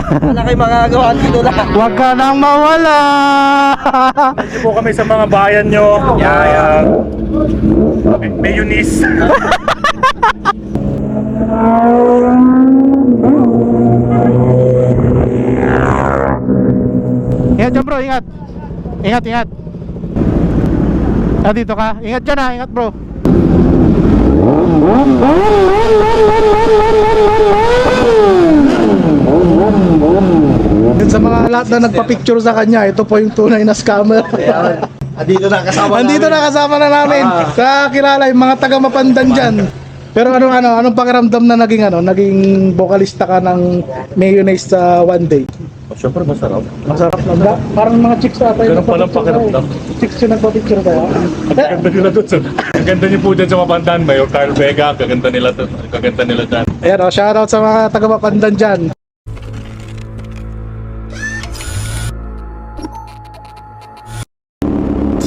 Wala kayo magagawa dito na. Huwag ka nang mawala. Hindi po kami sa mga bayan nyo. Yeah, May, may Eunice. ingat dyan bro, ingat. Ingat, ingat. Ah, dito ka. Ingat dyan ha, ingat bro. Yun sa mga lahat na nagpa-picture sa kanya, ito po yung tunay na scammer. Andito na kasama Andito na kasama na namin. Ah. Sa kilala yung mga taga Mapandan diyan. Pero anong ano, anong pakiramdam na naging ano, naging vocalista ka ng mayonnaise sa one day? Siyempre masarap. Masarap lang ba? Parang mga chicks ata Ganun palang nagpa-picture pakiramdam. tayo. Chicks yung nagpa-picture tayo. Kaganda nila doon sa... Kaganda niyo po dyan sa Mapandaan. Mayor Carl Vega. Kaganda nila doon. Kaganda nila dyan. Ayan o, shoutout sa mga taga Mapandan dyan.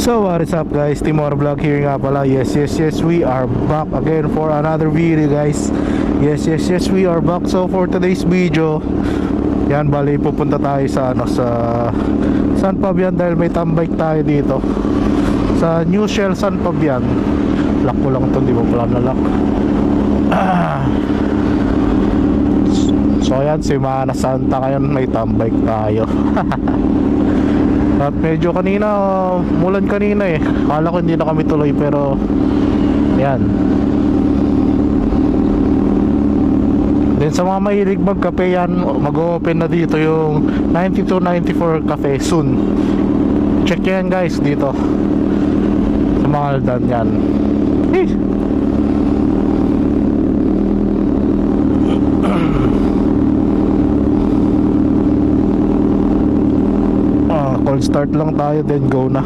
So what is up guys, Timor Vlog here nga pala. Yes, yes, yes, we are back again for another video guys. Yes, yes, yes, we are back. So for today's video Yan, bali pupunta tayo sa ano, sa San Fabian dahil may tambike tayo dito. Sa New Shell San Fabian Lock ko lang ito, di ba? Pala nalock ah. So yan, si Mana Santa ngayon may tambike tayo At medyo kanina, mulan kanina eh. Akala ko hindi na kami tuloy pero yan. Then sa mga mahilig magkape yan, mag-open na dito yung 9294 Cafe soon. Check yan guys dito. Sa mga Aldan yan. Eh. Ah, cold start lang tayo then go na.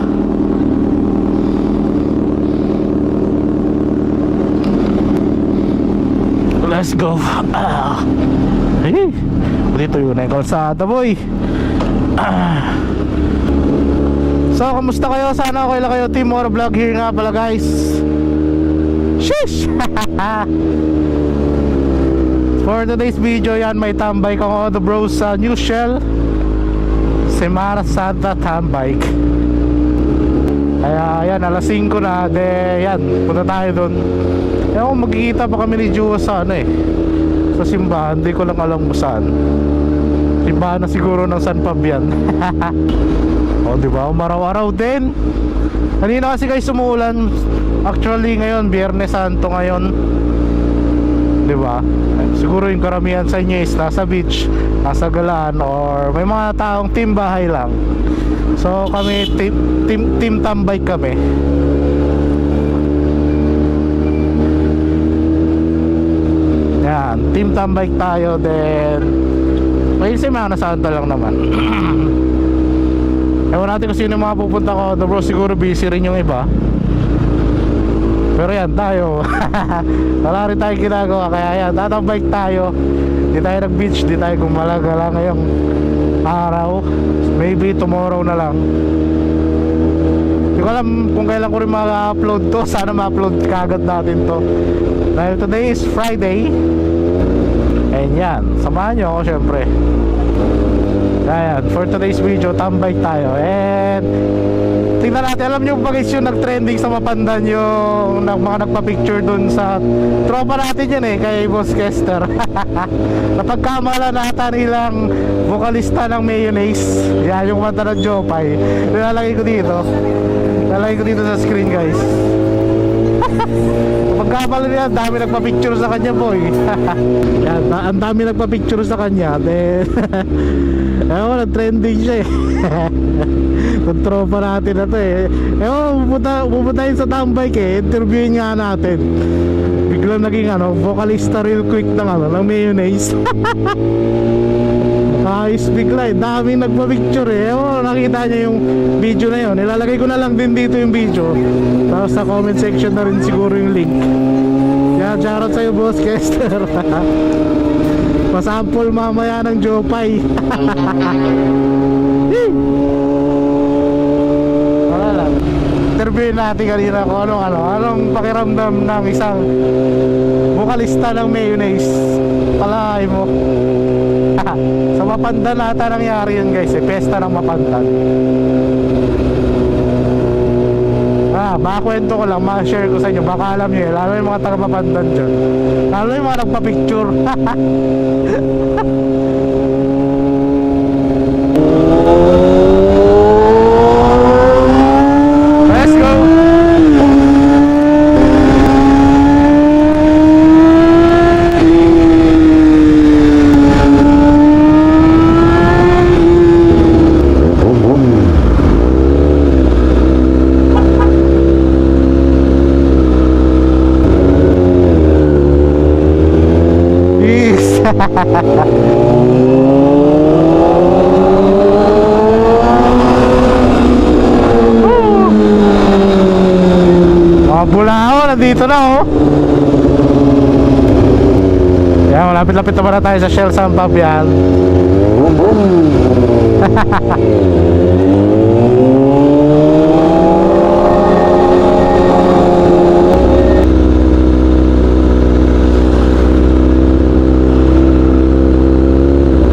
Let's go. Ah. Eh, dito yun yung kalsada boy. Ah. So, kamusta kayo? Sana okay lang kayo. Team More Vlog here nga pala guys. Shish! For today's video yan, may tambay kong all the bros sa New Shell. Semana Santa Tambike Kaya yan alas 5 na De yan punta tayo doon Ewan ko magkikita pa kami ni Jua sa ano eh Sa simbahan Hindi ko lang alam kung saan. Simbahan na siguro ng San Fabian O di ba? Umaraw-araw din. Kanina kasi guys sumuulan Actually ngayon Biyernes Santo ngayon Di ba? Siguro yung karamihan sa inyo is nasa beach, nasa galaan or may mga taong team bahay lang. So kami team team, team tambay kami. Yan, team tambay tayo then may Semana Santa lang naman. Ewan natin kung sino mga pupunta ko. The bro siguro busy rin yung iba. Pero yan tayo. Wala rin tayo ginagawa Kaya yan tatambike tayo. Di tayo nag beach Di tayo gumalagala ngayong araw. Maybe tomorrow na lang. Hindi ko alam kung kailan ko rin ma-upload to. Sana ma-upload kagad natin to. Dahil today is Friday. And yan Samahan nyo ako syempre Kaya yan For today's video Tambike tayo And Tingnan natin, alam nyo ba guys yung nag-trending sa Mapandan yung na, mga nagpa-picture dun sa tropa natin yan eh, kay Boss Kester. Napagkamala nata nilang vokalista ng mayonnaise. Yan yung kanta ng Jopay. Nilalagay ko dito. Nilalagay ko dito sa screen guys. Pagkamala niya, ang dami nagpa-picture sa kanya boy. yan, ang dami nagpa-picture sa kanya. Then, ewan, nag-trending siya eh. Kung tropa natin na to eh. Ewan, pupunta, pupunta yun sa tambike eh. Interviewin nga natin. Biglang naging ano, vocalista real quick ng ano, ng mayonnaise. Ayos bigla eh. Daming nagpa-picture eh. Ewan, nakita niya yung video na yun. Nilalagay ko na lang din dito yung video. Tapos sa comment section na rin siguro yung link. Kaya shoutout sa'yo boss Kester. Pasample mamaya ng Jopay. Wala lang. interviewin natin kanina kung anong ano, anong pakiramdam ng isang bukalista ng mayonnaise. Palay mo. Sa Mapandan ata nangyari yun guys, eh, pesta ng Mapandan. Ah, makakwento ko lang, ma-share ko sa inyo, baka alam nyo lalo yung mga taga Mapandan dyan. Lalo yung mga nagpa-picture. Let's go! Peace! Mga bulao, nandito na oh. Yan, malapit-lapit naman na tayo sa Shell Sampab yan.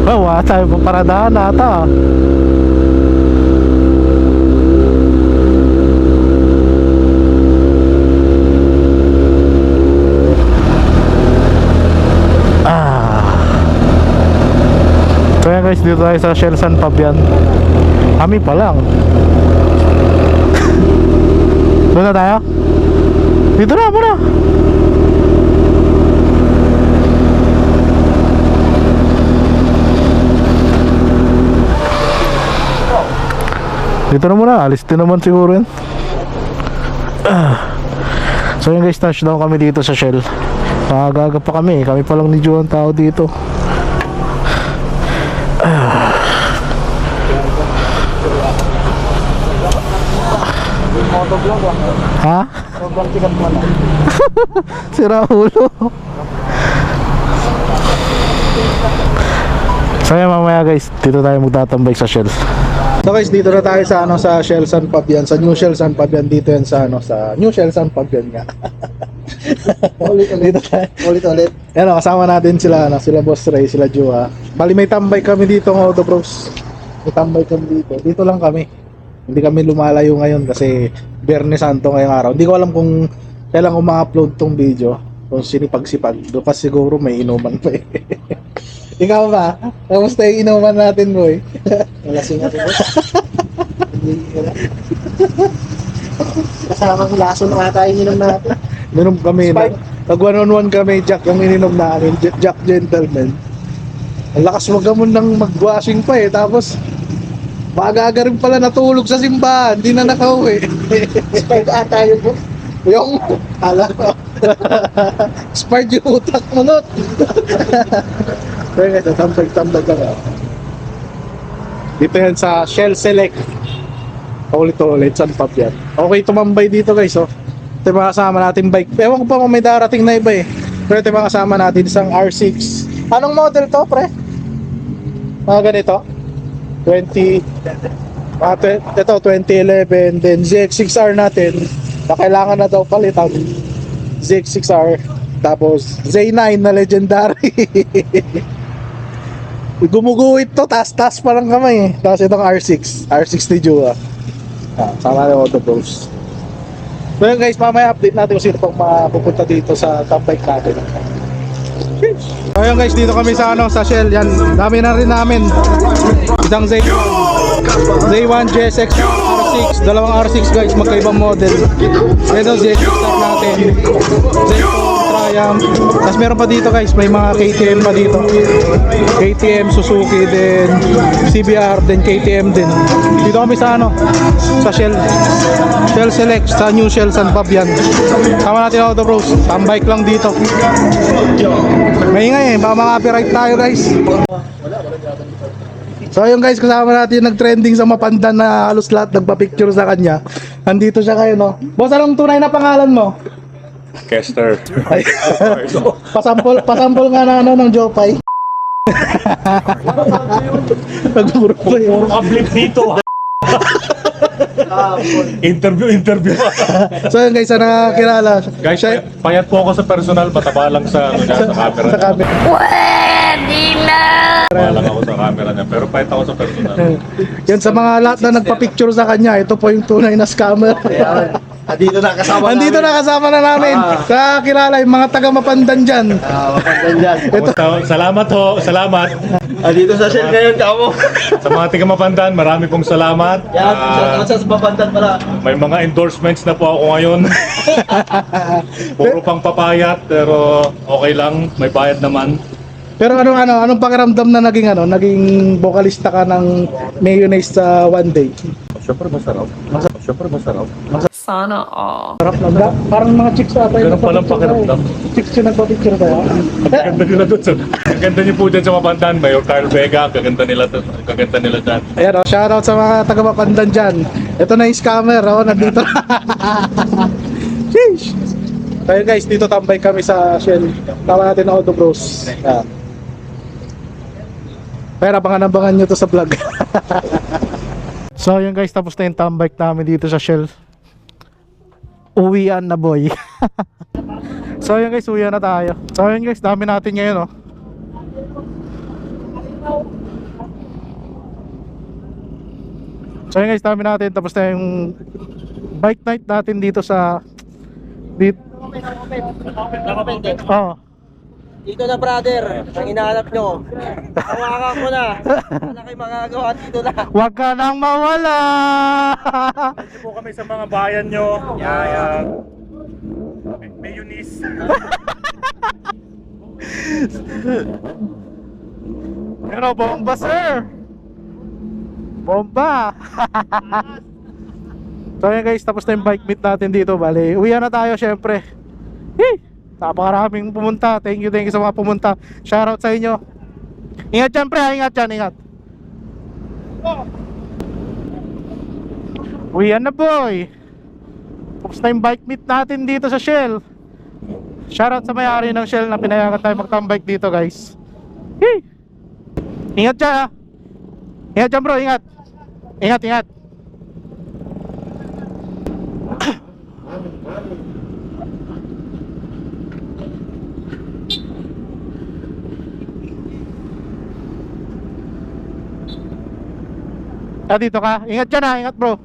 Oh, wala tayo pa paradahan ata. Dito tayo sa Shell San Fabian. Kami pa lang. Doon na tayo? Dito na, muna. Dito na muna, alis din naman siguro yan. So yun guys, touchdown kami dito sa Shell. Nakagaga pa kami, kami pa lang ni Joe ang tao dito. Ha? si Rahulo. so yan mamaya guys, dito tayo magtatambay sa Shell. So guys, dito na tayo sa ano sa Shell San Fabian, sa New Shell San Fabian dito yan sa ano sa New Shell San Fabian nga. ulit ulit. Dito tayo. Ulit ulit. Yan o, kasama natin sila ano, sila Boss Ray, sila Jua. Bali may tambay kami dito ng Auto Bros. May tambay kami dito. Dito lang kami. Hindi kami lumalayo ngayon kasi Biyernes Santo ngayong araw. Hindi ko alam kung kailan ko ma-upload tong video. Kung sinipag-sipag. Doon pa siguro may inuman pa eh. Ikaw ba? Kamusta yung inuman natin, boy? Lasing ako boss. Kasamang laso na ata yung inom natin. Minom kami na. Nag one on one kami, Jack, yung ininom namin. Jack Gentleman. Ang lakas wag mo nang mag-washing pa eh. Tapos, maaga rin pala natulog sa simbahan. Hindi na nakauwi. Spike ata yun boss. yung, ala ko. Spark yung utak mo, not. Kaya ito, tambag-tambag ka na. Dito yan sa Shell Select. Ulit-ulit, San Pap yan. Okay, tumambay dito guys, oh. Ito yung mga kasama natin bike. Ewan ko pa kung may darating na iba eh. Pero ito yung mga kasama natin, isang R6. Anong model to, pre? Mga ganito? 20... Ah, tw- ito, 2011. Then ZX6R natin, na kailangan na daw palitan. ZX6R. Tapos Z9 na legendary. Gumuguhit to, taas-taas pa lang kamay eh. Tapos itong R6. R6 ni Jua. Ah, sama na Auto Bros. So yun guys, mamaya update natin kung sino pang mapupunta dito sa top bike natin. So yun guys, dito kami sa ano, sa Shell. Yan, dami na rin namin. Isang Z Z1 GSX R6, dalawang R6 guys, magkaibang model. Ito ZX start natin. Z4 Triumph. Tapos meron pa dito guys, may mga KTM pa dito. KTM, Suzuki din, CBR din, KTM din. Dito kami sa ano, sa Shell. Shell Select, sa New Shell San Fabian. Tama natin Auto Bros. Tambike lang dito. May ingay eh, baka mga-copyright tayo guys. So ayun guys, kasama natin nag-trending sa Mapandan na halos lahat nagpa-picture sa kanya. Nandito siya kayo, no? Boss, anong tunay na pangalan mo? Kester. Ay, pasampol, pasampol nga na ano ng Jopay. Nagmuro pa yun. Kablip dito. Interview, interview. So yun guys, sa nakakilala. Guys, siya, payat, po ako sa personal, mataba lang sa, ano, sa camera. sa camera. Mataba lang ako sa camera niya, pero payat ako sa personal. Yan sa mga lahat na nagpa-picture sa kanya, ito po yung tunay na scammer. Andito na kasama Andito na kasama na namin. Sa kilala yung mga taga Mapandan dyan. Ah, mapagdan dyan. Kamusta? Salamat ho, salamat. Andito sa Shell ngayon, kamo. Sa mga tiga Mapandan, marami pong salamat. Yan, Ah, sa sa Mapandan pala. may mga endorsements na po ako ngayon. Puro pang papayat, pero okay lang, may bayad naman. Pero ano ano anong pakiramdam na naging ano, naging vocalista ka ng mayonnaise sa one day? Siyempre masarap. Siyempre masarap. Sana all. Sarap lang. Da, parang mga chicks ata Ganun palang pakiramdam. tayo. Chicks yung nagpa-picture tayo. Ang ganda nila doon. sa- Ang ganda niyo po dyan sa Mapandan. Mayor Carl Vega, ang gaganda nila, doon. ang gaganda nila dyan. Ayan oh, shoutout sa mga taga Mapandan dyan. Ito na yung scammer, oh, nandito na. Sheesh. Kaya guys, dito tambay kami sa Shell. Tawa natin ng Auto Bros. Ayan. Pero abangan-abangan nyo to sa vlog. so yun guys, tapos na yung tambay namin dito sa Shell. Uwian na boy. so yun guys, uwian na tayo. So yun guys, dami natin ngayon oh. So yun guys, dami natin. Tapos na yung bike night natin dito sa dito. Oh. Dito na brother, ang hinahanap nyo. Hawakan ko na. Wala kayo magagawa dito na. Huwag ka nang mawala. Ito po kami sa mga bayan nyo. Yeah, May, may Eunice. Pero bomba sir. Bomba. so yun guys, tapos na yung bike meet natin dito. Bali, uwi na tayo syempre. Hey! Napakaraming pumunta. Thank you, thank you sa mga pumunta. Shoutout sa inyo. Ingat dyan pre, ingat dyan, ingat. Uwi na boy. Tapos na yung bike meet natin dito sa Shell. Shoutout sa may-ari ng Shell na pinayagan tayo magtambike dito guys. Hey! Ingat dyan ha. Ingat dyan bro, ingat. Ingat, ingat. Ah, dito ka. Ingat dyan ha, ingat bro.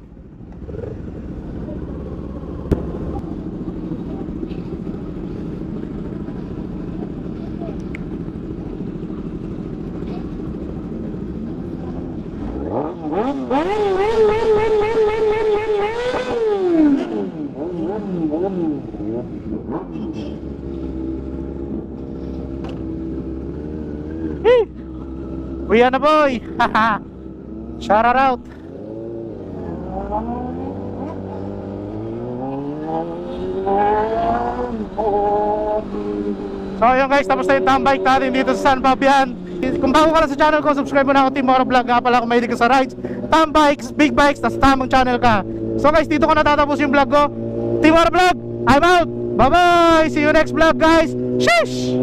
Uwi na boy! Haha! Shout out! So yun guys, tapos na yung tambike natin dito sa San Fabian Kung bago ka lang sa channel ko, subscribe mo na ako Team Moro Vlog Nga pala kung mahilig ka sa rides Tambikes, big bikes, tas tamang channel ka So guys, dito ko natatapos yung vlog ko Team Moro Vlog, I'm out! Bye bye! See you next vlog guys! Sheesh!